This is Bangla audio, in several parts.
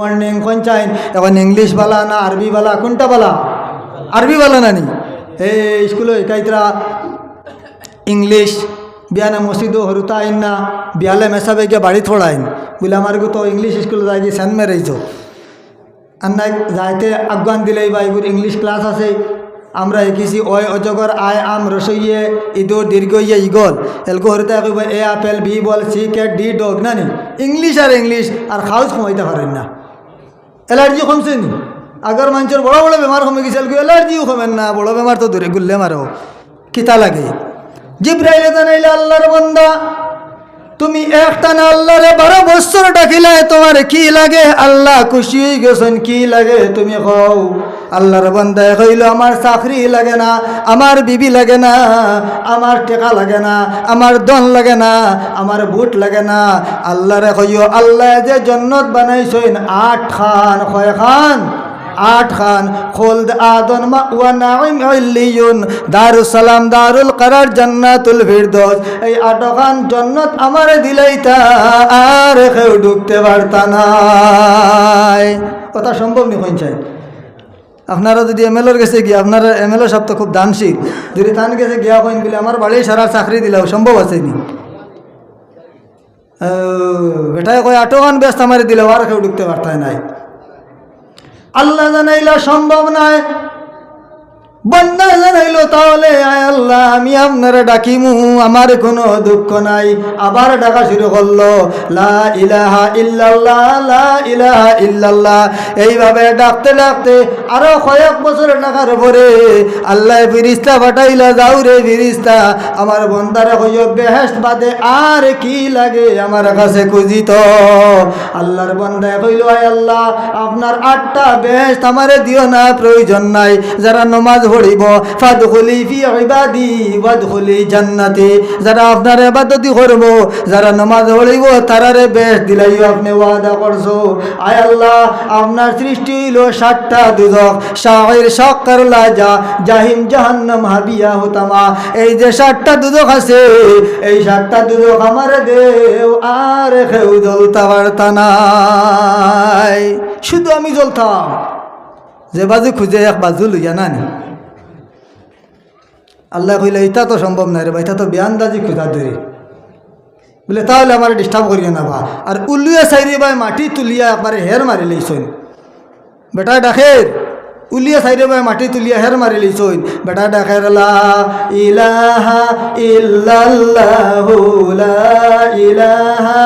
মর্নিং কোন চাইন? এখন ইংলিশ বালা না আরবি বালা? কোনটা বালা? আরবি বালা নানি এই স্কুলে একাইতরা ইংলিশ, বিয়ানে মসজিদও হরুতা আইন না, বিয়ালে মেসাবে গিয়ে বাড়ি থোড়াইন। বলে আমার তো ইংলিশ স্কুলে যাই গিয়ে সেন্ট মেরেইছো। আর নাই যাইতে আজ্ঞান দিলেই বা এগুলো ইংলিশ ক্লাস আছে। আমরা শিকিছি অয় অজগর আয় আম রসইয়ে ইদোর দীর্ঘ ইয়ে ইগল। এলকো হরিতে A apple, B ball, C K D dog. না নি? ইংলিশ আর ইংলিশ, আর খাউজ কমাইতে পারেন না। এলার্জি কমছে নি আগর মানুষের বড় বড় বেমার কমে এলকো এলার্জিও কমেন না, বড় বেমার তো দূরে গুললে মারো কিতা লাগে? জিব্রাইল জানাইলে আল্লাহর বন্দা, তুমি একটা না আল্লাহরে বারো বছর ডাকিলে তোমার কি লাগে? আল্লাহ খুশি হয়ে গেছেন, কি লাগে তুমি কও? আল্লাহর বন্দায় কইল, আমার চাকরি লাগে না, আমার বিবি লাগে না, আমার টেকা লাগে না, আমার দন লাগে না, আমার বুট লাগে না। আল্লাহরে কইও, আল্লাহ যে জন্নত বানাইছেন, আট খান। কয়, খান? আট খান। খোলদ আদন মা দারুস সালাম দারুল করার, জান্নাতুল ফিরদৌস। এই আট খান জান্নাত আমারে দিলাইতা আর কেউ ঢুকতে পারতা নাই। কথা সম্ভব নি কইছেন আপনারা যদি এম এলর গেছে গিয়া, আপনার এম এল সব তো খুব দানশীল। যদি তান কাছে গিয়া কইন বলে, আমার বাড়ি সারা চাকরি দিলাও, সম্ভব আছে নি? বেটায় কয় আটো গান ব্যস্ত মারি দিলাও, আর কেউ ঢুকতে পারতায় নাই। আল্লাহ জানাইলা, সম্ভব নয় বন্দা জানাইলো তাহলে, আয় আল্লাহ, আমি আপনারা ডাকিমু, আমার কোনো দুঃখ নাই। আবার ডাকা শুরু করল, লা ইলাহা ইল্লাল্লাহ, লা ইলাহা ইল্লাল্লাহ। এইভাবে ডাকতে ডাকতে আরও কয়েক বছর ডাকার পরে আল্লাহ ফিরিস্তা যাও রে ফিরিস্তা, আমার বন্দারে কইও বেহেস্ত বাদে আর কি লাগে আমার কাছে খুঁজিত আল্লাহর বন্দায় কইল, আয় আল্লাহ, আপনার আটটা বেহেস্ত আমারে দিও না, প্রয়োজন নাই। যারা নমাজ পড়িব ফাদখুলি ফি ইবাদি ওয়াদখুলি জান্নাতি। যারা আপনার ইবাদতি করব, যারা নমাজ পড়িব, তারারে বেহেস্ত দিলাইও আপনি ওয়াদা করছ। আয় আল্লাহ, আপনার সৃষ্টি হইল ষাটটা দুদক। শাহির শখ করলা যা জাহিম জাহান্নাম হাবিয়া হতামা। এই যে ষাটটা দুদক আছে, এই ষাটটা দুদক আমার দেও আর কেউ জ্বলতা পারতা নাই। শুধু আমি জ্বলতাম। যে বাজু খুঁজে এক বাজু লইয়া নানি। আল্লাহ কইলে এটা তো সম্ভব নাই রে বা এটা তো বিয়ান দাজি খুঁজা ধরি। বলে, তাহলে আমার ডিস্টার্ব করিও না বা আর উল্লুয়া সাইরে ভাই মাটি তুলিয়া একবারে হের মারি লইছইন বেটা ডাকের উলিয়া সাইরে ভাই মাটি তুলিয়া হের মারি লইছইন বেটা ডাকের, লা ইলাহা ইল্লাল্লাহু লা ইলাহা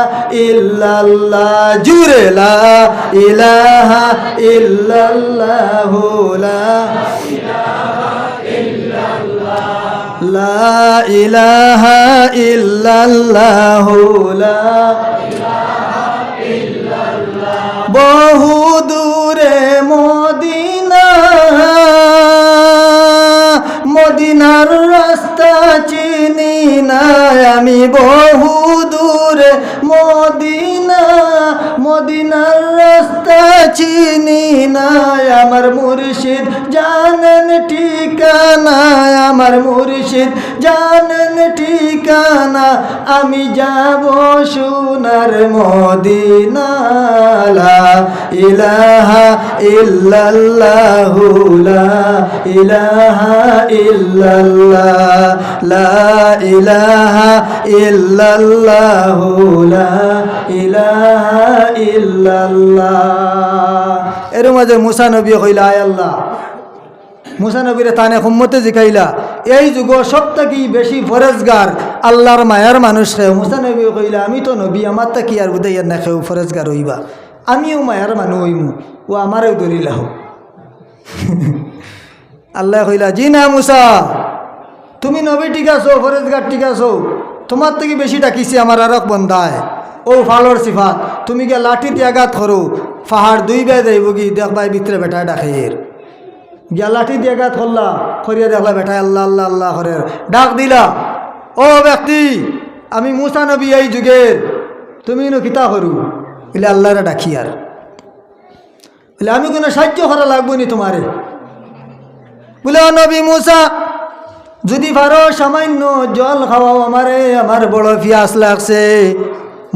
ইল্লাল্লাহ। জুরে লা ইলাহা ইল্লাল্লাহু লা লা ইলাহা ইল্লাল্লাহু লা বহু দূরে মদিনা, মদিনার রাস্তা চিনি না আমি বহু দূরে মদিনা, মদিনার রাস্তা চিনি না আমার মুর্শিদ, জানেন ঠিকানা, আমার মুর্শিদ, জানেন ঠিকানা, আমি যাব সোনার মদিনা ইলাহা ইল্লাল্লাহু লা ইলাহা ইল্লাল্লাহ, লা ইলাহা ইল্লাল্লাহু লা ইলাহা ইল্লাল্লাহ। এর মাঝে মুসা নবী কইলা আয় আল্লাহ। মুসা নবীরে তানে সম্মতে জিকাইলা, এই যুগ সব থেকে বেশি ফরেজগার, আল্লাহর মায়ার মানুষ রে। মুসা নবী কইলা, আমি তো নবী, আমার তা কি আর বুধাইয়ার না খেউ ফরেজগার হইবা। আমিও মায়ার মানুষ হইমু, ও আমারও দরিলা হোক আল্লাহ কইলা, জি না মুসা, তুমি নবী ঠিক আছো, ফরেজগার ঠিক আছো। তোমার থেকে বেশি ডাকিছি আমার আরক বন্ধায়। ও ফালর সিফাত, তুমি গিয়ে লাঠি ত্যাগাত করো ফাহার দুই বে যাইব কি দেখবাই ভিতরে বেটায় ডাকে এর। গিয়া লাঠি দিয়ে গাত করলা, করিয়া দেখলা বেটায় আল্লাহ আল্লাহ আল্লাহ করে ডাক দিলা, ও ব্যক্তি, আমি মুসা নবী এই যুগের, তুমি নো কিতা করু? বলে আল্লাহরে ডাকি আর। বলে আমি কোনো সাহায্য করা লাগবো নি তোমারে। বলে ও নবী মুসা, যদি পারো সামান্য জল খাওয়াও আমারে, আমার বড় পিয়াস লাগছে।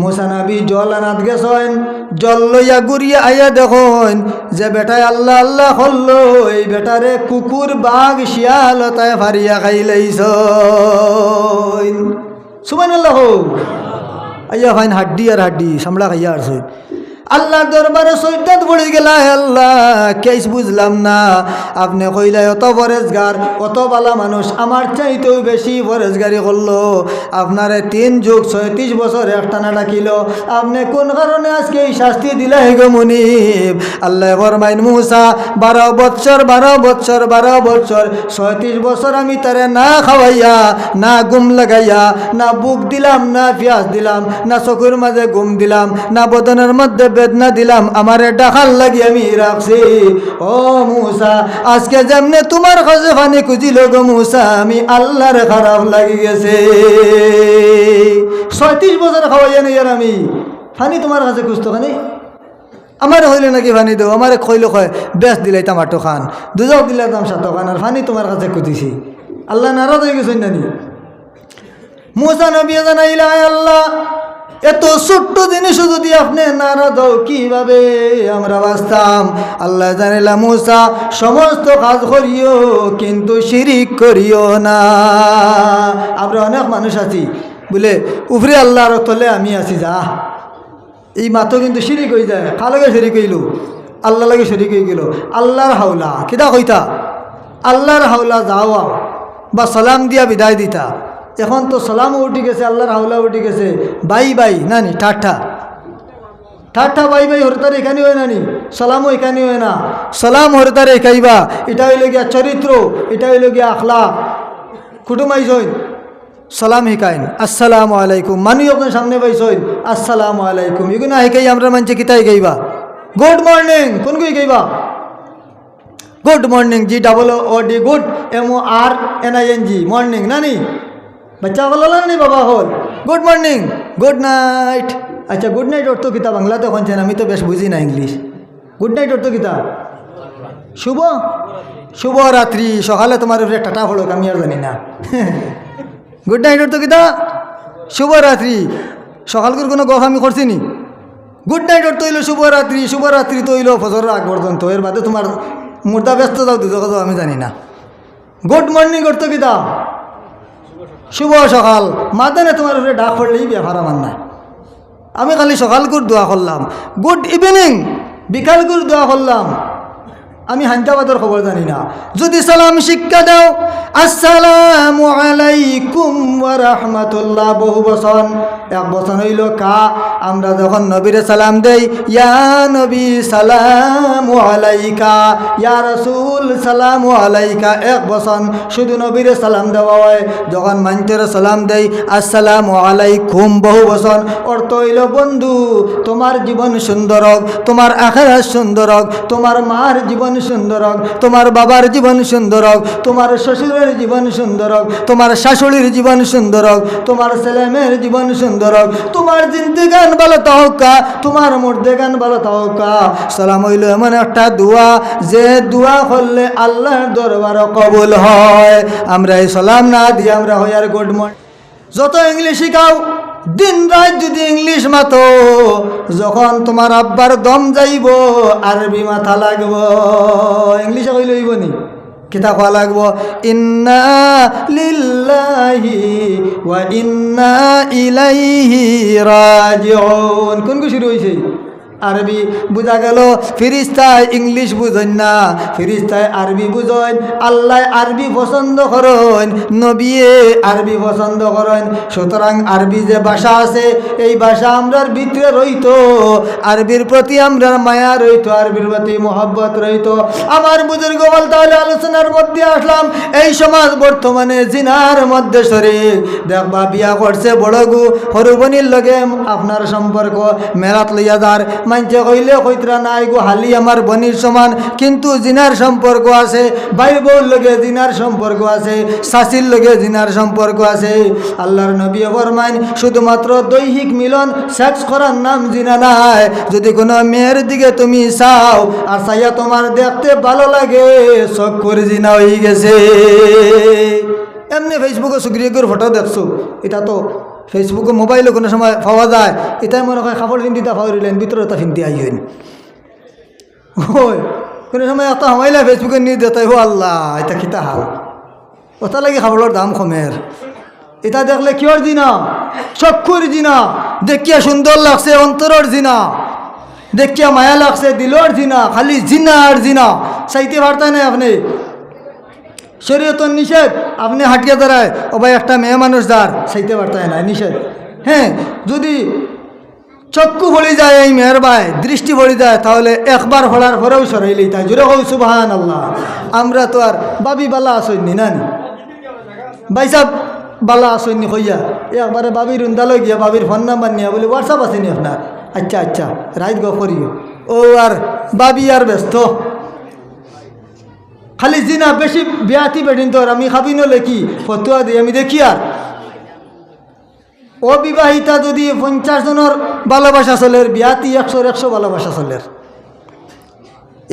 মুসানাবি জল আনাত গেছেন, জল লইয়া ঘুরিয়া আইয়া দেখুন যে বেটায় আল্লাহ আল্লাহ হল্লো, এই বেটারে কুকুর বাঘ শিয়ালতায় ফারিয়া খাইলেইছ সুমান আল্লাহ আইয়া ফাইন হাড্ডি আর হাড্ডি, সামলা খাইয়া আর আল্লাহর দরবারে সৈদ্যাত পড়ে গেলা আল্লাহ, কেস বুঝলাম না। আপনি কইলাই অত ফরেজগার অত বালা মানুষ আমার চাইতেও বেশি ফরেজগারি করল। আপনারে তিন যুগ ছয়ত্রিশ বছর একটানা ডাকিল। আপনি কোন কারণে আজকে এই শাস্তি দিলা হে গো মুনিব? আল্লাহ ফরমাইন, মুসা, বারো বৎসর বারো বৎসর বারো বৎসর, ছয়ত্রিশ বছর আমি তারে না খাওয়াইয়া, না গুম লাগাইয়া, না বুক দিলাম, না পিঁয়াজ দিলাম, না চকুর মাঝে গুম দিলাম, না বদনের মধ্যে বেদনা দিলাম, আমার ডাকাল লাগি আমি রাখছি। ও মুসা, আজকে যেমনে তোমার কাছে ফানি খুঁজিল গো মুসা, আমি আল্লাহর খারাপ লাগি গেছে। ছয়ত্রিশ বছর খাওয়াইয়া আর আমি। ফানি তোমার কাছে খুঁজতো খানি? আমার হইলে নাকি ফানি দেও? আমার খইল কয় বেশ দিলাইতাম আটো খান। দুজক দিলাইতাম সাত খান, আর ফানি তোমার কাছে খুঁজিছি। আল্লাহ নারাজ হয়ে গেছেন নানি। মুসা নবী জানাইলা, "আয় আল্লাহ এত ছোট্ট জিনিস যদি আপনি নারাজ হও কীভাবে আমরা বাঁচতাম? আল্লাহ জানিলা মুসা, সমস্ত কাজ করিও, কিন্তু শিরিক করিও না। আমরা অনেক মানুষ আছি। বলে, উফরে আল্লাহর তলে আমি আছি, যা। এই মাত্র কিন্তু শিরিক হয়ে যায়। কালকে শিরিক হইল? আল্লাহ লাগে শিরিক হয়ে গেল। আল্লাহর হাওলা কিতা কইতা? আল্লাহর হাওলা যাওয়া বা সালাম দিয়া বিদায় দিতা। এখন তো সালামও উঠে গেছে, আল্লাহর হাওলা উঠে গেছে। বাই বাই, নানি ঠাঠা ঠাঠা বাই বাই হরতার এখানে হয় নানি। সালামও এখানে হয় না। সালাম হরতার এখাইবা এটা হইল গিয়া চরিত্র, এটা হইল গিয়া আখলা কুটুমাইছইন সালাম শিকাইন আসসালামু আলাইকুম। মানুষ আপনার সামনে পাইছইন আসসালামু আলাইকুম। এগুলো শিকাই আমরা মানছে কিতাই গাইবা। গুড মর্নিং, কোন কই গাইবা? Good morning, G double O D good M O R N I N G morning, নানি? বাচ্চা বলো না বাবা হল গুড মর্নিং গুড নাইট আচ্ছা গুড নাইট অর্থ কিতা বাংলাতে কনছেন আমি তো বেশ বুঝি না ইংলিশ গুড নাইট অর্থ কিতা শুভ শুভ রাত্রি সকালে তোমার উপরে টাটা হলক আমি আর জানি না গুড নাইট অর্থ কিতা শুভরাত্রি সকাল করে কোনো গফ আমি করছি নি গুড নাইট অর্থ হইল শুভরাত্রি শুভরাত্রি তো হইল ফজরের আগ পর্যন্ত এর বাদে তোমার মুর্দা ব্যস্ত যাও দুটো কথা আমি জানি না গুড মর্নিং অর্থ কিতা শুভ সকাল। মাদানে তোমার উপরে ডাক পড়লেই ব্যাপার আমার না আমি খালি সকাল করে দোয়া করলাম। Good evening. বিকাল করে দোয়া করলাম। আমি হায়দ্রাবাদের খবর জানি না। যদি সালাম শিক্ষা দাও, আসসালামু আলাইকুম রাহমাতুল্লাহ, বহু বচন। এক বচন হইল কা, আমরা যখন নবীরে সালাম দেই, ইয়া নবী সালামু আলাইকা, ইয়া রাসূল সালামু আলাইকা, এক বচন শুধু নবীরে সালাম দেওয়া হয়। যখন মাঞ্চের সালাম দেই, আসসালামু আলাইকুম, বহু বচন অর্থ হইল, বন্ধু, তোমার জীবন সুন্দর হোক, তোমার আখেরা সুন্দর হোক, তোমার মার জীবন সুন্দর হোক, তোমার বাবার জীবন সুন্দর হোক, তোমার শ্বশুরের জীবন সুন্দর হোক, তোমার শাশুড়ির জীবন সুন্দর হোক, তোমার ছেলেমেয়ের জীবন সুন্দর হোক তোমার জিন্দিগান ভালো তাহকা, তোমার মুর্দেগান ভালো তাহকা। সালাম হইল এমন একটা দোয়া, যে দোয়া করলে আল্লাহর দরবার কবুল হয়। আমরা এই সালাম না দিয়ে আমরা হই আর গুড মর্নিং। যত ইংলিশ শিখাও, দিন রাত যদি ইংলিশ মাতো, যখন তোমার আব্বার দম যাইব, আরবি মাথা লাগব। ইংলিশে কই লইব নি কিতা কোয়া লাগব। ইন্না লিল্লাহি ওয়া ইন্না ইলাইহি রাজিউন। কোন কো শুরু হইছে? আরবি বুঝা গেল, ফিরিস্তায় ইংলিশ বুঝেন না। ফিরিস্তায় আরবি বুঝেন, আল্লাহ আরবি পছন্দ করেন, নবিয়ে আরবি পছন্দ করেন। সুতরাং আরবি যে ভাষা আছে, এই ভাষা আমরার ভিতরে রইত। আরবির প্রতি আমরার মায়া রইত, আরবির প্রতি মোহাব্বত রইত। আমার বুজুর্গ বল, তাহলে আলোচনার মধ্যে আসলাম। এই সমাজ বর্তমানে জিনার মধ্যে শরীর দেখবা বিয়া করছে বড়গু, হরুবনির লগে আপনার সম্পর্ক, মেলাত লইয়া যার মানছে কইলে কইতরা নাই গো, হালি আমার বনির সমান। কিন্তু জিনার সম্পর্ক আছে ভাই বউর লগে জিনার সম্পর্ক আছে শাশির লগে জিনার সম্পর্ক আছে। আল্লাহর নবী ফরমাইন, শুধুমাত্র দৈহিক মিলন সেক্স করার নাম জিনা নাই। যদি কোনো মেয়ের দিকে তুমি চাও আর চাইয়া তোমার দেখতে ভালো লাগে সব করে জিনা হয়ে গেছে। এমনি ফেসবুকে সুগ্রিয়কের ফটো দেখছ, এটা তো ফেসবুকে মোবাইলও কোনো সময় পাওয়া যায়, এটাই মনে হয় কাপড় ফিন্দি তা পাওয়া রইলেন ভিতরে তা ফিন্দি আইন ওই, কোনো সময় এত হামাইলা ফেসবুকে নিয়ে দেতাই হো আল্লাহ, এটা খিতা হাল? ওটা লাগে খাবারের দাম কমের। এটা দেখলে কিয়র জিনা? চক্ষুর জিনা। দেখিয়া সুন্দর লাগছে অন্তরের জিনা। দেখিয়া মায়া লাগছে দিলর জিনা, খালি জিনা আর জিনা। চাইতে পারতেন আপনি। শরীয়তর নিষেধ। আপনি হাটিয়া দাঁড়ায়, ও ভাই একটা মেয়ে মানুষ যার চাইতে পারতেন না নিষেধ। হ্যাঁ যদি চক্ষু ভরি যায় এই মেয়ের বাই দৃষ্টি ভরি যায়, তাহলে একবার হলার পরেও সরাইলেই তাই। জোরে হই সুবাহান আল্লাহ আমরা তো আর বাবি বালা আসইনি নানি বাইসাব বালা আসইনি হইয়া একবারে বাবির উন্দালৈ গিয়া বাবির ফোন নাম্বার নিয়া বলে হোয়াটসঅ্যাপ আসেনি আপনার? আচ্ছা আচ্ছা রাইত গো ও আর বাবি আর ব্যস্ত। খালি জিনা বেশি বিয়াতি বেটিন তোর, আমি খাবি নলে কি? ফতুয়া দিই আমি দেখি আর। অবিবাহিতা যদি পঞ্চাশ জনের ভালোবাসা চলের বিয়াতি একশোর একশো ভালোবাসা চলের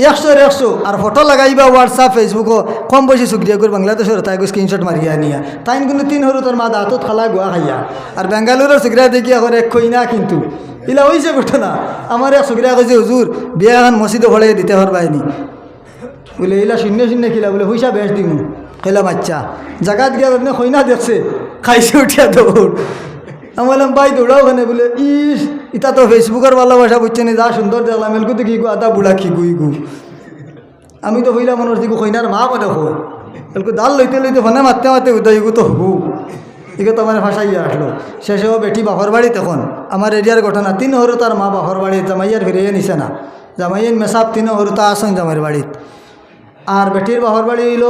একশোর একশো, আর ফটো লাগাইবা হোয়াটসঅ্যাপ ফেসবুকও কম বয়সী সুক্রিয়া করে, বাংলাদেশের তাই স্ক্রিনশট মারিয়া নিয়া। তাই কিন্তু তিন হরু তোর মা দাঁতত খালা গোয়া খাইয়া। আর বেঙ্গালুরের সুক্রিয়া দেখিয়া করে কই না কিন্তু। ইলা হয়েছে ঘটনা। আমার এক সুক্রিয়া কইছে হুজুর বিয়া এখন মসজিদে ভরে দিতে পারবাইনি বলে, এলা শূন্য শূন্য খিলা। বলে, পয়সা বেশ দিম। খেলাম আচ্ছা জাগাত গিয়া আপনি খৈনা দেখছে খাইছে, উঠিয়া দৌড়। আমি বললাম, ভাই, দৌড়াও ওখানে। বলে, ইস ইটা তো ফেসবুকের ভালোবাসা, বুঝছে না? যা সুন্দর দেখলাম, এলকু তো কি গু আদা বুড়া কি গুই গু? আমি তো হইলাম মনে হচ্ছি খৈনার মা কথা হো এলকু দাল লইতে লইতে ফোনে মারতে মারতে উদয় গু তো হবু। একে তো আমার ফাঁসাইয়া আসলো শেষে ও বেটি বাপর বাড়ি তখন আমার এরিয়ার ঘটনা, তিন হরু তার মা বাপর বাড়ি জামাইয়ার ফিরিয়ে নিছে না। জামাইয়ের মেসাব তিন হরু তা আসন জামাইয়ের বাড়িত। আর বেটির বাহর বাড়ি হইল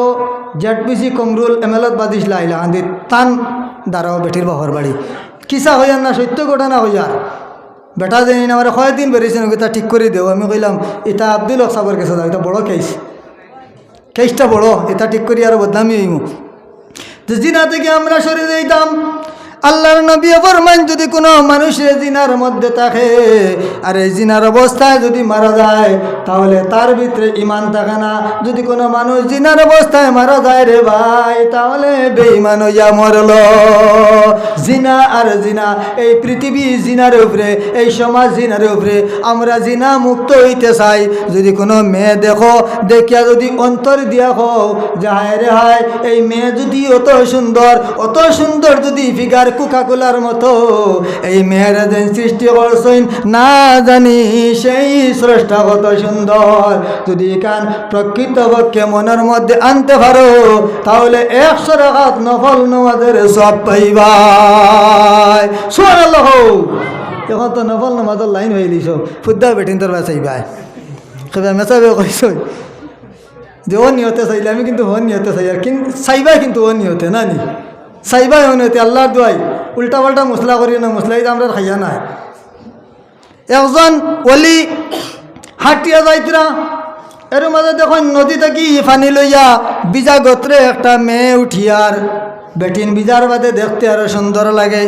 জেডপিসি কমরুল এমএলত বাদিস লাইলা আন্দি তান দাঁড়াও বেটির বাহর বাড়ি। কিসা হইয়ার না, সত্য ঘটনা হইয়ার? বেটা জানি না আমার কয়েকদিন বেরিয়েছেন ওটা ঠিক করে দেও। আমি কইলাম, এটা আব্দুল সাবর কাছে যাও এটা বড় কেস কেসটা বড়, এটা ঠিক করি আরও বদনামি হইমু। তো জিনা থেকে আমরা সরে যাইতাম আল্লাহর নবী ফরমান যদি কোনো মানুষের জিনার মধ্যে থাকে, আর এই জিনার অবস্থায় যদি মারা যায়, তাহলে তার ভিতরে ইমান থাকে না। যদি কোনো মানুষ জিনার অবস্থায় মারা যায় রে ভাই, তাহলে বেঈমান হইয়া মরল। জিনা আর জিনা, এই পৃথিবী জিনার উপরে, এই সমাজ জিনার উপরে আমরা জিনা মুক্ত হইতে চাই। যদি কোনো মেয়ে দেখো, দেখিয়া যদি অন্তর দিয়া হোক যাহায় রে হায়, এই মেয়ে যদি অত সুন্দর অত সুন্দর যদি ফিগার কুকাকুলার মতো এই মেয়ের সৃষ্টি করছেন, না জানি সেই স্রষ্টা কত সুন্দর। যদি কান প্রকৃতপক্ষে মনের মধ্যে আনতে পারো, তাহলে একশো রাখাত নফল নমাজের সব পাইবাই। সোয়ার আল্লাহ এখন তো নফল নমাজের লাইন হয়ে দিছ ফুদ্দা বেটিন তোর বাঁচাইবাই কেবে মেচাবে কইস যে চাইলে আমি কিন্তু ও চাই, আর কিন্তু চাইবাই কিন্তু ও না নি? চাইবাই ও নিয়তে আল্লাহর দোয়াই উল্টা পাল্টা মশলা করি না মশলাই আমরা খাইয়া নাই। একজন অলি হাটিয়া যাইতরা এর মাঝে দেখুন নদী থেকে ফানি লইয়া বিজা গোত্রে একটা মেয়ে উঠিয়ার বেটিন বিজার বাদে দেখতে আরও সুন্দর লাগে।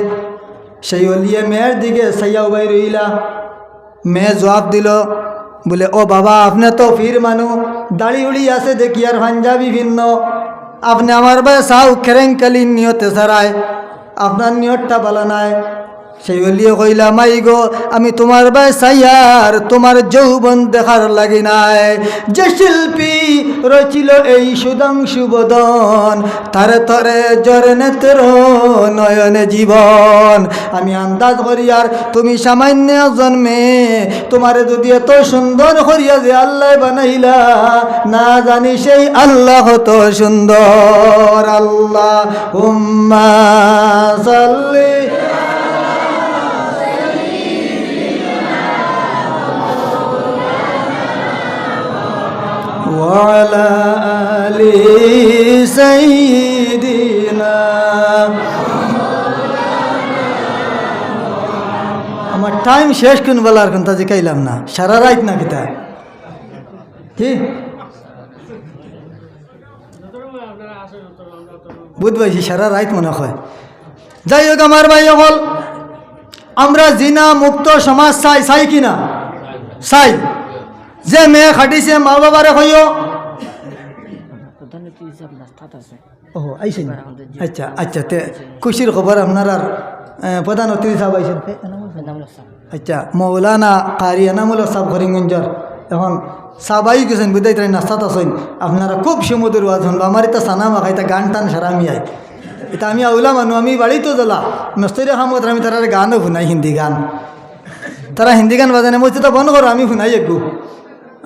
সেই অলিয়ে মেয়ের দিকে সাইয়াও বাই রইলা মেয়ে জবাব দিল, বলে ও বাবা, আপনি তো ফির মানু দাড়ি উড়ি আছে দেখি আর পাঞ্জাবি ভিন্ন। আপনি আমার ভাই সাউ খেরেঙ্কালি নিয়তে সারায়। আপনার নিয়তটা ভালো নাই। সেই বলিয়ে কইলা, মাই গো, আমি তোমার ভাই সাইয়ার তোমার যৌবন দেখার লাগি নাই। যে শিল্পী রচিল এই সুদাংশু বদন, তারে তরে জরে নেত্র নয়নে জীবন। আমি আন্দাজ করি আর তুমি সামান্য জন্মে তোমারে যদি এত সুন্দর করিয়া যে আল্লাহ বানাইলা, না জানি সেই আল্লাহ কত সুন্দর। আল্লাহ উম্মা সাল্লি وعلى آل سيدنا আমার টাইম শেষ কোন বলার কোন তাজি কাইলাম না সারা রাত না কিতা কি বুঝবাইছি সারা রাত মনে হয় যাই হোক আমার ভাই হল আমরা জিনা মুক্ত সমাজ চাই চাই কিনা চাই যে মেয়ে খাটিছে মা বাবারে কইও। প্রধানমন্ত্রী হিসাব রাস্তাত আছে ও আইসেন আচ্ছা আচ্ছা তে খুশির খবর আপনার আর প্রধান অতিথি সাহেব আইসেন আচ্ছা মৌলানা কারি এনামুল সাহেব হরিঙ্গঞ্জর এখন সাবাই গেছেন বুঝাই তাই নাস্তাত আসেন আপনারা খুব সমুদ্র ওয়াজ শুনব। আমার এটা সানা মাখা এটা গান টান সারা আমি আই। এটা আমি আউলা মানুষ আমি বাড়িতেও জ্বলা। নস্তরি খামত আমি তারা গানও শুনাই হিন্দি গান। তারা হিন্দি গান বাজানে মই তো বন্ধ করো আমি শুনাই একটু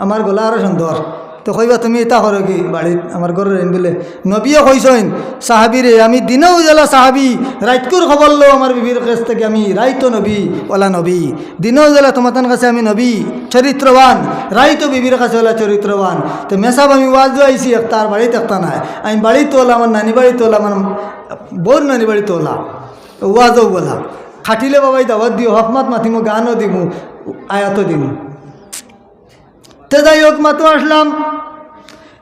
আমার গলা আরও সুন্দর তো কইবা, তুমি এটা করো কি বাড়িত আমার ঘরের এন বলে নবীও কইসইন সাহাবিরে আমি দিনেও জ্বালা সাহাবি রাইতকুর খবর লো আমার বিবির কাছ থেকে আমি রাইতো নবী, ওলা নবী। দিনেও জ্বালা তোমার কাছে আমি নবী চরিত্রবান রাইতো বিবির কাছে ওলা চরিত্রবান তো মেসাব আমি ওয়াজ আইসি তার বাড়িতে একটা নাই। আমি বাড়িতে ওলা আমার নানি বাড়িতে ওলা আমার বোর নানি বাড়িতে ওলা। ওয়াজও বলা খাটিলে বাবাই দাওয়াত দিও, হকমাত মাতিমো গানও দিমু আয়াতও দিমু। তে যাই হোক আসলাম।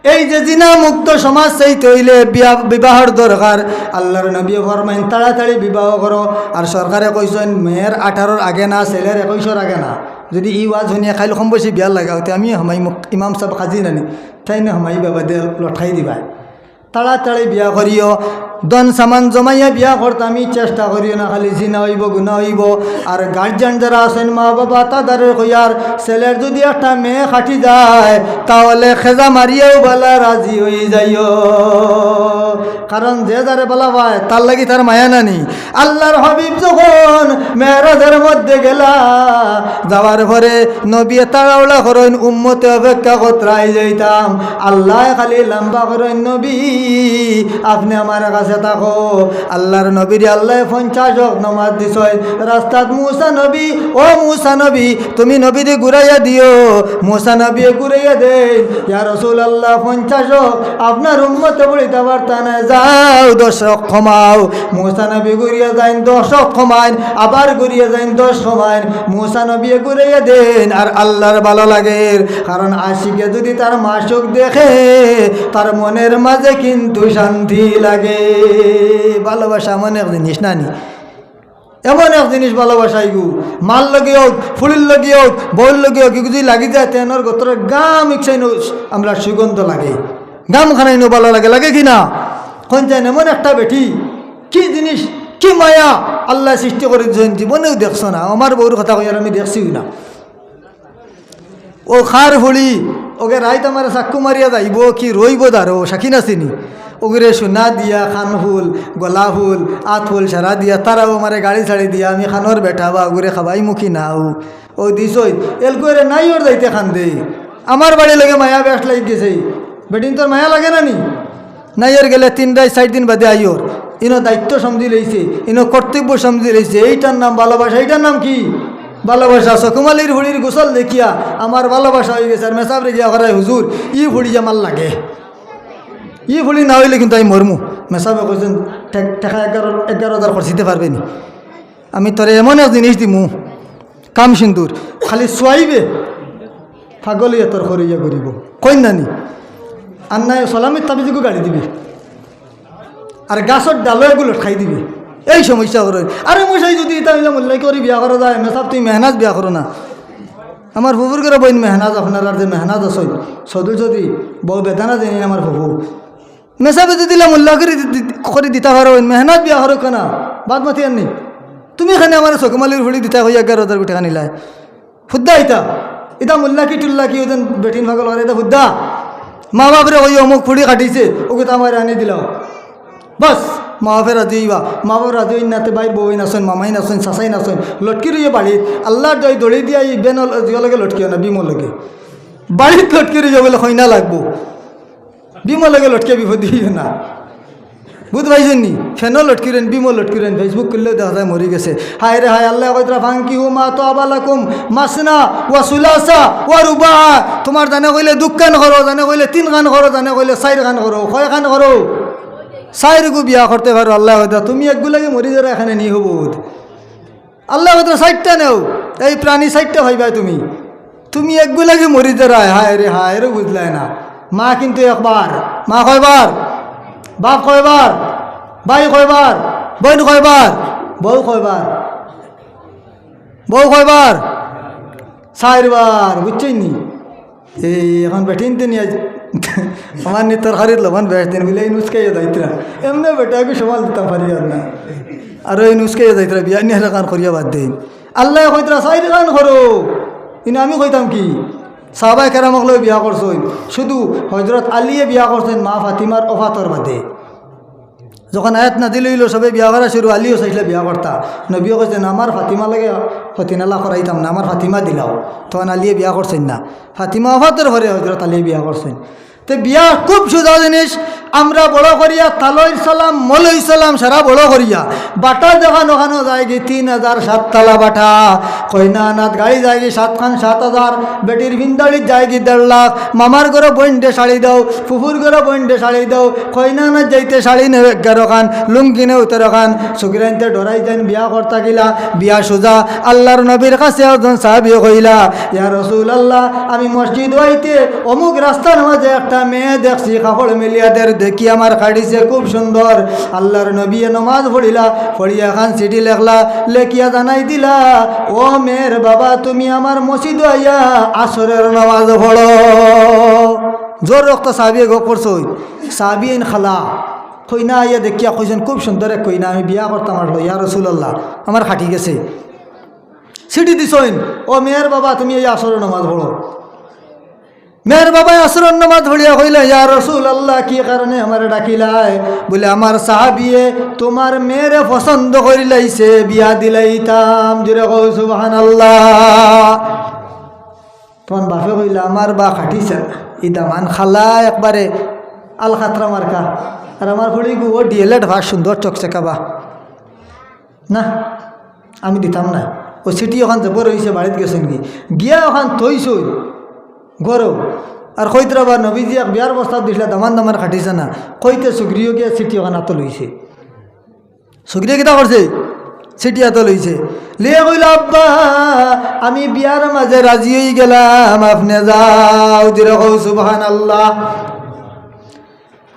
এই যে জিনা মুক্ত সমাজ সেই তৈলে বিয়া বিবাহর দরকার। আল্লাহর নবী ফরমাইন, তাড়াতাড়ি বিবাহ করো। আর সরকারে কইছেন মেয়ের আঠারোর আগে না, ছেলের একুশর আগে না। যদি ই ওয়াজ শুনিয়া খাইলে কম বেশি বিয়া লাগাওতে আমি হমাই ইমাম সাহেব খাজি নানি তাই না হমাই বাবা দে লঠাই দিবা তাড়াতাড়ি বিয়া করিও। দন সামান জমাইয়া বিয়া করতে আমি চেষ্টা করিও না, খালি জিনা হইব, গুণা হইব। আর গার্জিয়ান যারা আছেন মা বাবা তাদের কইয়ার ছেলের যদি একটা মেয়ে খাটি যায়, তাহলে খেজা মারিয়াও বলা রাজি হয়ে যাইও। কারণ যে যারে বলা ভাই তার লাগি তার মায়া নানি। আল্লাহর হাবিব যখন মেয়েরাদের মধ্যে গেলা, যাওয়ার পরে নবী তাড়াউলা করেন, উম্মতে অপেক্ষা কতরাই যাইতাম। আল্লাহ খালি লম্বা করেন, নবী, আপনি আমার কাছে থাকো। আল্লাহর নবীর আল্লাহ পঞ্চাশ হোক নমাজ দিছয় রাস্তাত মুসা নবী, ও মুসা নবী, তুমি নবীরে ঘুরাইয়া দিও। মুসা নবী ঘুরাইয়া দে ইয়া রসুল আল্লাহ পঞ্চাশ হোক, আপনার উম্মতে বলিতে পারতা না যাও দশক ক্ষমাও মুসা নবী ঘুরিয়া যাইন দশক ক্ষমাইন আবার ঘুরিয়া যাইন, দশ ক্ষমাইন মুসা নবী ঘুরাইয়া দেন, আর আল্লাহর ভালো লাগে। কারণ আশিকে যদি তার মাসুক দেখে, তার মনের মাঝে কিন্তু শান্তি লাগে। ভালোবাসা এমন এক জিনিস, নানি? এমন এক জিনিস ভালোবাসাই গু মাল লগে হোক, ফুলির লগে হোক বউর লগে হোক যদি লাগি যায়, তেনর গোতরে গাম ইচ্ছাই আমরা সুগন্ধ লাগে। গাম খানাই ভালো লাগে লাগে কি না? কোন যায় এমন একটা বেটি, কি জিনিস, কি মায়া আল্লাহ সৃষ্টি করে দিয়েছেন জীবনেও দেখছ না। আমার বউর কথা কই আর আমি দেখছিও না। ও খার হলি ওকে রাইত আমার চাক্কু মারিয়া যাইব কি রইব দারো সাক্ষী নাচিনি ওগরে সোনা দিয়া, খান ফুল গলা ফুল আত ফুল সারা দিয়া, তারাও আমারে গাড়ি ছাড়ি দিয়া, আমি খানোর বেঠা বা ওগরে খাবাই মুখী নাও। ও দিছই এলকরে নাই ওর যাইতে খান দে। আমার বাড়ি লাগে মায়া বেশ লাগি গেছে। বেটিন তোর মায়া লাগে না নি? নাই ওর গেলে তিন রায় চার দিন বাদে আইওর ইনো দায়িত্ব সমঝি লইছে, ইনো কর্তব্য সমঝি লইছে, এইটার নাম ভালোবাসা, এইটার নাম কি? ভালোবাসা সকুমালির হুড়ির গোসল দেখিয়া আমার ভালোবাসা হয়ে গেছে। আর মেসাবরে গিয়া করাই হুজুর, ই ফুড়ি আমার লাগে। ই ফুড়ি না হইলে কিন্তু আমি মরমু। মেসাবে কইছেন টেকা এগারো এগারো হাজার খরচিতে পারবেনি আমি তোরে এমন এক জিনিস দিমু, কাম সিন্দুর, খালি চুয়াইবে ফাগলিয়ে তোর করিয়া করিব কইন নানি আর নাই সলামির তাবিজুকু গাড়ি দিবি, আর গাছর ডালো খাই দিবি। এই সমস্যা করে। আরে মশাই, যদি এটা মূল্যায় করি বিয়া করা যায়, মেসাব তুই মেহনাজ বিয়া করো না। আমার ফুফুর করে বইন মেহনাজ আপনার আর যে মেহনাজ আছে, সদুল যদি বউ বেদানা জানি আমার ফুফু। মেসাবে যদি মূল্য করে করে দিতে পারো মেহনাজ বিয়া করো কেনা? বাদ মাতি আননি। তুমি এখানে আমার চকুমালির হুড়ি দিতা হইয়া এগারো হাজার টাকা নিলাই হুদ্দা ইতা। ইতা মুল্লা কি টুল্লা কি ওদের বেটিন ভাগল করে এটা হুদ্দা মা বাপরে ওই অমুক ফুড়ি কাটিছে ওকে তো আমার আনি দিলাম বাস মা বাপে রাজি হইবা মা বাপ রাজি হইন নাতে বাইর বই নাচন মামাই নাচন চাচাই নাচন লটকি রইয়ে বাড়িত আল্লাহর দই দড়ি দিয়া ই বেন লগে লটকিও না বিমলকে বাড়িত লটকি রইয়া বলে হইনা লাগবো। বিমলকে লটকে বিপদ দিও না। বুধ পাইছেন নি? ফেনও লটকিরেন বিমল লটকিরেন ফেসবুক করলেও দেখা যায় মরি গেছে। হায় রে হায়, আল্লাহ কইতরা ফাঙ্কি হু মা তো আবালাকুম মাসনা ওয়া সুলাসা ওয়া রুবা তোমার জানে কইলে দুঃখ করো জানে কইলে তিন গান করো জানে কইলে চার গান করো কয় গান করো চাইরগু বিয়া করতে পারো, আল্লাহ হয়তো তুমি একগুলাকে মরি যারা এখানে নি হব আল্লাহ হয়তো সাইডটা নেও, এই প্রাণী সাইডটা ভাইবা তুমি। তুমি একগুলাকে মরি যারা, হায় রে হায় রে বুঝলাই না। মা কিন্তু একবার, মা কয়বার? বাপ কয়বার? ভাই কয়বার? বোন কয়বার? বউ কয়বার? বউ কয়বার? চারবার, বুঝছেন নি? এই এখন বেঠিনতে নিয়ে আমার নি তরকারির লবণ বেশ বলে এই নুসকাইয়া যাইতরা এমনি বেটা আমি সমাল দিতাম পারি আর না আর এই নুসকাইয়া যাইতরা বিয়া নিয়ে গান করিয়া বাদ দিন আল্লাহ কইতরা সাইড গান করো কিন্তু আমি কইতাম কি সাহবাই কেরামক বিয়া করছেন শুধু হজরত আলিয়ে বিয়া করছেন মা ফাতিমার অফাতর বাদে যখন আয়াত না দিলে হইল, সবে বিয়া করা শুরু আলিও চাইলে বিয়া করতা। নবীও কৈছেন আমার ফাতিমা লাগে ফতিনালা করাইতাম না, আমার ফাতিমা দিলাও। তখন আলিয়ে বিয়া করছেন না। ফাতিমা অফাতের ঘরে হজরত আলিয়ে বিয়া করছেন। তো বিয়া খুব সোজা জিনিস আমরা বড় করিয়া তালই সালাম মলই সালাম সারা বড় করিয়া। বাটা যখন ওখানে যায় কি তিন হাজার সাত তালা বাটা। কইনা নাথ গাড়ি যায় কি সাতখান সাত হাজার, বেটির ভিন্দাড়ির যায় কি দেড় লাখ। মামার ঘরে বইনটে শাড়ি দাও, ফুফুর ঘরে বইনটে শাড়ি দাও। কইনা নাথ যাইতে শাড়ি নে এগারো খান, লুঙ্গি নে উতেরো খান। সুগ্রাইনতে ডরাই যান বিয়া করতা গিলা, বিয়া সোজা। আল্লাহর নবীর কাছে একজন সাহাবি কইলা, ইয়া রসুল আল্লাহ আমি মসজিদ হইতে অমুক রাস্তার মাঝে একটা মেয়ে দেখছি, কাপড় মিলিয়াদের দেখি আমার খাড়িছে খুব সুন্দর। আল্লাহর নবী নমাজ পড়িলা, পড়িয়া খান চিঠি লেখলা, লেখিয়া জানাই দিলা, ও মেয়ের বাবা, তুমি আমার মসজিদ আইয়া আসরের নমাজ পড়ো। জোর রক্ত সাবিয়ে গো করছ সাবিয়েন খালা, কইনা, আইয়া দেখিয়া কইছেন, খুব সুন্দর এক কইনা, আমি বিয়া করতাম আর ইয়া রসুল্লাহ আমার খাটি গেছে। সিটি দিছইন ও মেয়ের বাবা, তুমি এই আসরের নমাজ পড়ো। মেয়ের বাবা আসরন নামাজ ভরিয়া কইলে, ইয়া রসুল আল্লাহ কি কারণে আমার ডাকিলাই? বলে, আমার সাহাবিয়ে তোমার মেয়েরে পছন্দ করি লাইছে বিয়া দিলাইতাম। জুড়ে কৌ সুবাহান আল্লাহ তোমার বাপে কইলা, আমার বা খাটিছে ইদামান খালা একবারে আল খাতরা মার্কা। আর আমার ফড়ি গু, ও ডিএলএড ভার সুন্দর চকচকা বা না, আমি দিতাম না। ও সিটি ওখান জবর হয়েছে বাড়িতে গেছেন কি? গিয়া ওখান থইছই। গরো আর কইতরা বা নবীজি এক বিয়ার প্রস্তাব দিছিলে, দামান দামান খাটিছে না। কইতে সুগ্রীয় গিয়া চিঠি ওখানে আত লইছে সুগ্রীয় কিতা করছে সিটি আত লইছে লিয়ে কইল আব্বা, আমি বিয়ার মাঝে রাজি হয়ে গেলাম আপনি যাও দিরে কৌ সুবহান আল্লাহ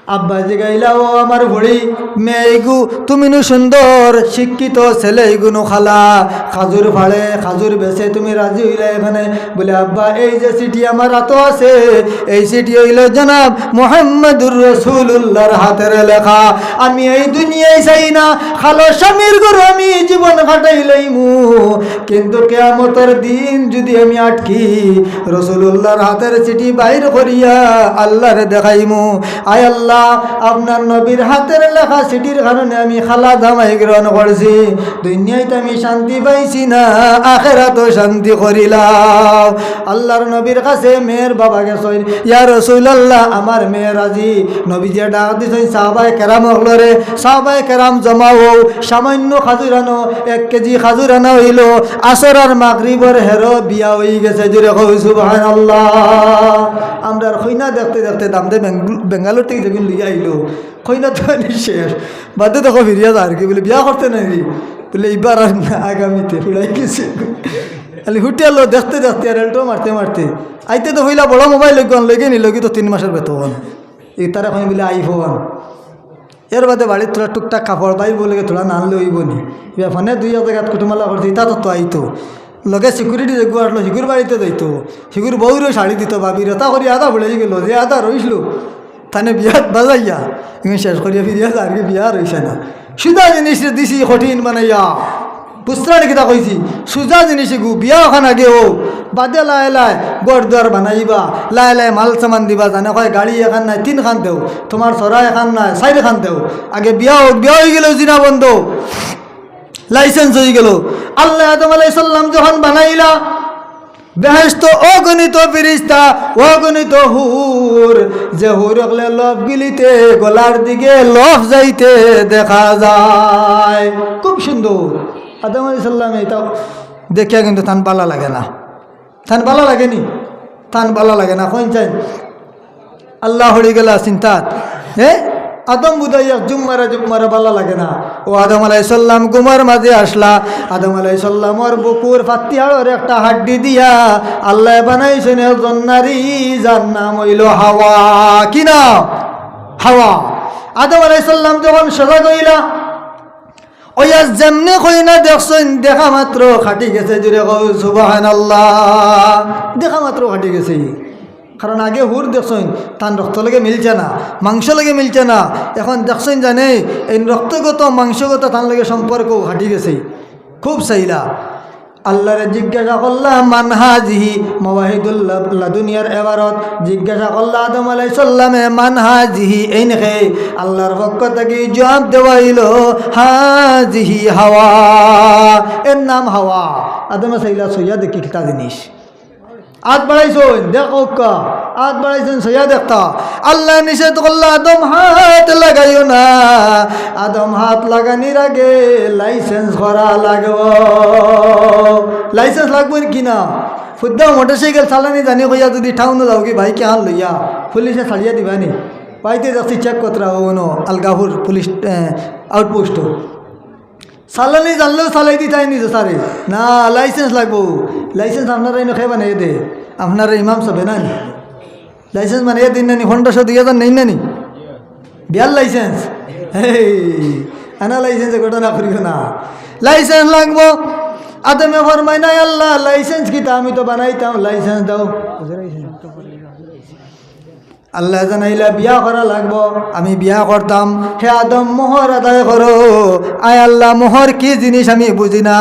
আব্বা যে গাইলা ও আমার ভড়ি মেয়েগু তুমি নু সুন্দর, শিক্ষিত ছেলে গুনো খালা। খাজুর ফাড়ে, খাজুর বেছে তুমি রাজি হইলে এখানে। বলে, আব্বা, এই যে চিঠি আমার হাত আছে, এই চিঠি হইল জনাব মোহাম্মদুর রসুল্লাহর হাতের লেখা। আমি এই দুনিয়ায় চাই না, খালো স্বামীর গরু আমি জীবন কাটাইলাইমু। কিন্তু কেয়ামতের দিন যদি আমি আটকি রসুল্লাহর হাতের চিঠি বাইর করিয়া আল্লাহর দেখাইমু। আয় আল্লাহ আপনার নবীর হাতের লেখা চিঠির কারণে আমি খালা জামাই গ্রহণ করছি। দুনিয়াতে আমি শান্তি পাইছি না আখেরাতো শান্তি করিলাম। আল্লাহর নবীর কাছে মেয়ের বাবা গেছেন ইয়া রসুল্লাহ আমার মেয়ে রাজি? নবী যে ডাক দিছেন সাহবাই কেরাম হলরে সাহবাই কেরাম জমা হও, সামান্য খাজুর আনো এক কেজি খাজুর আনা হইল, আসর আর মাগরিবর হেরো বিয়া হয়ে গেছে জুড়ে কই সুবহান আল্লাহ আমরা খৈনা দেখতে দেখতে দামদে বেঙ্গালোর থেকে যেদিন লিয়ে আইলো খৈনা তো শেষ। বাদে দেখো ফিরিয়া যা আর কি বলে, বিয়া করতে নাই বলে এবার আর না, আগামীতে ফুড়াই গেছে। খালি হুটে আলো, দেখতে দেখতে আর এলটো মারতে মারতে আইতে তো হইলা, বড় মোবাইল লইগন লইগে নিল কি তো তিন মাসের বেতন। এই তারা এখন বলে আইফোন এর বাদে বাড়ির তোরা টুকটাক কাপড় পাইব বলে তোরা নানলে হইব নি। ইয়া ফোনে দুই জায়গাত কুটুমালা করছে ইতা তো আইতো লগে সিকিউরিটি দেখব আসলো সিগুর বাড়িতে যাইতো সিগুর বউরও শাড়ি দিত ভাবি রেতা করি আধা ভুলে গেল, যে আধা রইছিল তানে বিয়াত বাজাইয়া ইমান শেষ করিয়া ফিরিয়া আর কি বিয়া রইছে না সুদা জিনিস দিছি কঠিন বানাইয়া পুস্ত্রানি কিতা কইছি সুজা জিনিস গু বিয়া ওখান আগে ও বাদে লাই লাই গড় দুয়ার বানাইবা লাই লাই মাল সামান দিবা জানে কয় গাড়ি এখান নাই তিন খান দেও তোমার সরা এখান নাই চাইর খান দেও আগে বিয়া হোক বিয়া হয়ে গেলেও জিনা বন্ধ লাইসেন্স হয়ে গেল আল্লাহ আদম আলাইসাল্লাম যখন বানাইলা বেহেস্ত অগণিত ফিরিস্তা, অগণিত হুর, যে হুর হলে লভ গিলিতে, গলার দিকে লভ যাইতে দেখা যায়। খুব সুন্দর। আদম আলাইসাল্লাম এটা দেখিয়া কিন্তু থান বালা লাগে না। থান বালা লাগেনি? থান বালা লাগে না। কোন চাই? আল্লাহ হরি গেলা চিন্তাত। হ্যাঁ আদম বুদাইয়া জুম্মারা জুম্মারা ভালো লাগে না। ও আদম আলাই সাল্লাম গুমার মাঝে আসলা। আদম আলাই সাল্লাম ওর বুকুর ফাতিয়াড়ের একটা হাড্ডি দিয়া আল্লাহ বানাইছেন একজন নারী, যার নাম হইল হাওয়া। কি নাম? হাওয়া। আদম আলাই সাল্লাম যখন সজা গইলা ওয়া যেমনি কই না দেখছেন, দেখা মাত্র খাটি গেছে জুড়ে কই সুবাহান আল্লাহ দেখা মাত্র খাটি গেছে। কারণ আগে হুর দেখছেন তার রক্ত লেগে মিলছে না মাংস লেগে মিলছে না। এখন দেখছেন জানে, এই রক্তগত মাংসগত তার লগে সম্পর্ক হাঁটি গেছে। খুব চাইলা আল্লাহরে জিজ্ঞাসা করলাম মানহাজিহি মওয়াহিদুল্লাহ দুনিয়ার এবারত জিজ্ঞাসা করলা আদম আলাই সাল্লামে মানহাজিহি এই নেখে আল্লাহর পক্ষ থেকে জবাব দেওয়াইল হাজিহি হাওয়া এর নাম হাওয়া আদমে চাইলা সইয়া দেখি জিনিস হাত বাড়াইছেন, দেখো হাত বাড়াইছেন সইয়া দেখতা আল্লাহ নিষেধ করল আদম হাত লাগাইও না। আদম হাত লাগানির আগে লাইসেন্স করা লাগব। লাইসেন্স লাগবে কি না? ফুদ্দা মোটরসাইকেল চালানি জানি কইয়া যদি ঠাউন যাও কি ভাই কে হাল লইয়া? পুলিশে ছাড়িয়া দিবানি। পাইতে যাচ্ছি চেক কতরা ওনো আলগাপুর পুলিশ আউটপোস্ট চালানি জানলেও চালাই দি তাই নিজে সারে না লাইসেন্স লাগবো। লাইসেন্স আপনারা এনে খাই বানিয়ে দে। আপনারা ইমাম সবে না লাইসেন্স মানে দিন নানি পনেরোশো দুই হাজার নেই নানি বিয়ার লাইসেন্স এই আনা লাইসেন্সে ঘটনা করিও না লাইসেন্স লাগবো। আদমে ফরমাই নাই আল্লাহ লাইসেন্স কিতা? আমি তো বানাইতাম লাইসেন্স দাও। আল্লাহ জানাইলা বিয়া করা লাগবো। আমি বিয়া করতাম। হে আদম মোহর আদায় করো। আয় আল্লাহ মোহর কি জিনিস আমি বুঝি না।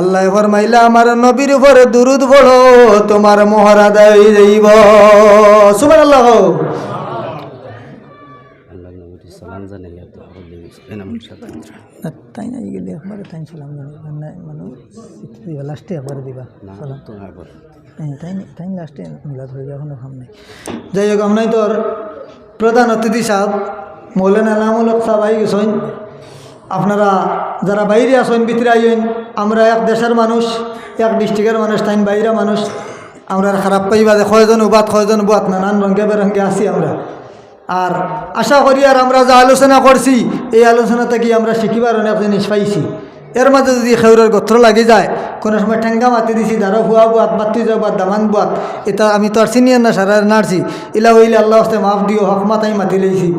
আল্লাহ ফরমাইলা আমার নবীর উপরে দুরুদ পড়ো তোমার মোহর আদায় হয়ে যাইব সুমান আল্লাহ তাই না গেলে একবারে তাই সালাম মানে লাস্টে একবারে দিবা। না তো আগর লাস্টে মিলাদ হয়ে যাওয়ার কোনো কাম নেই। যাই হোক, আমরাই তোর প্রধান অতিথি সাহেব, মৌলানা নামুল সাহেব আই গেছেন। আপনারা যারা বাইরে আসেন ভিতরে আইন আমরা এক দেশের মানুষ, এক ডিস্ট্রিক্টের মানুষ তাই বাইরে মানুষ। আমরা খারাপ পাইবা যে কয়জন উবাত কয়জন বুয়াত নানান রঙে বেরঙ্গে আছি আমরা। আর আশা করি আর আমরা যা আলোচনা করছি, এই আলোচনা থেকে আমরা শিখিবার অনেক জিনিস পাইছি। এর মাঝে যদি খেউরের গোত্র লাগি যায়, কোনো সময় ঠেঙ্গা মাতি দিছি দাঁড়ো ফুয়া বুয়াত বাতি যাও বা দামান বুয়াত, এটা আমি তো আর চিনিয়ে না, সারা নাড়ছি ইলা হইলে আল্লাহ হস্তে মাফ দিও, হক মাতাই মাতি লইছি।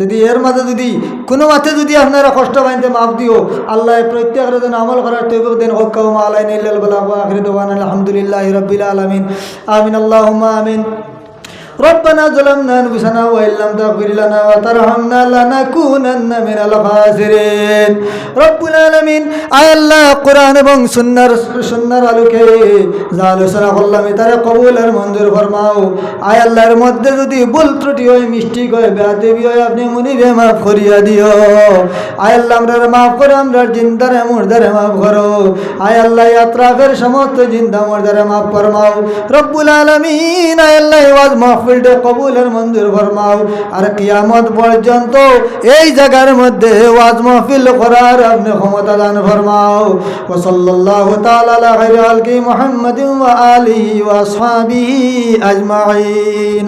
যদি এর মাঝে যদি, কোনো মাথে যদি আপনারা কষ্ট পাইতে মাফ দিও, আল্লাহ প্রত্যেকের যেন আমল করার তৈবক দেন হকাউমা আলাই নিল্লাল বলা আখরি দোয়ান আলহামদুলিল্লাহ রবিল আলমিন। আমিন আল্লাহ আমিন। ربنا ظلمنا انفسنا وان لم تغفر لنا وترحمنا لنكونن من الخاسرين رب العالمين আয় আল্লাহ কোরআন এবং সুন্নাহর সুন্নাহর আলোকে যা আলোচনা করলাম তারে কবুল আর মঞ্জুর ফরমাও আয় আল্লাহর মধ্যে যদি ভুল ত্রুটি হয় মিষ্টি হয় বেয়াদেবি হয় আপনি মুনিবে মাফ করিয়া দিও আয় আল্লাহ আমরা মাফ করো আমরা জিন্দারে মুর্দারে মাফ করো আয় আল্লাহ ইয়াত্রাফের সমস্ত জিন্দা মুর্দারে মাফ ফরমাও রব্বুল আলামিন আয় আল্লাহ ওয়াজ মাহফিলটা কবুলের মঞ্জুর ফরমাও। আর কিয়ামত পর্যন্ত এই জায়গার মধ্যে ওয়াজ মাহফিল করার আপনি ক্ষমতা দান ফরমাও। ও সাল্লাল্লাহু তাআলা আলা খাইরি আলকি মুহাম্মাদিন ওয়া ওয়া আজমাইন।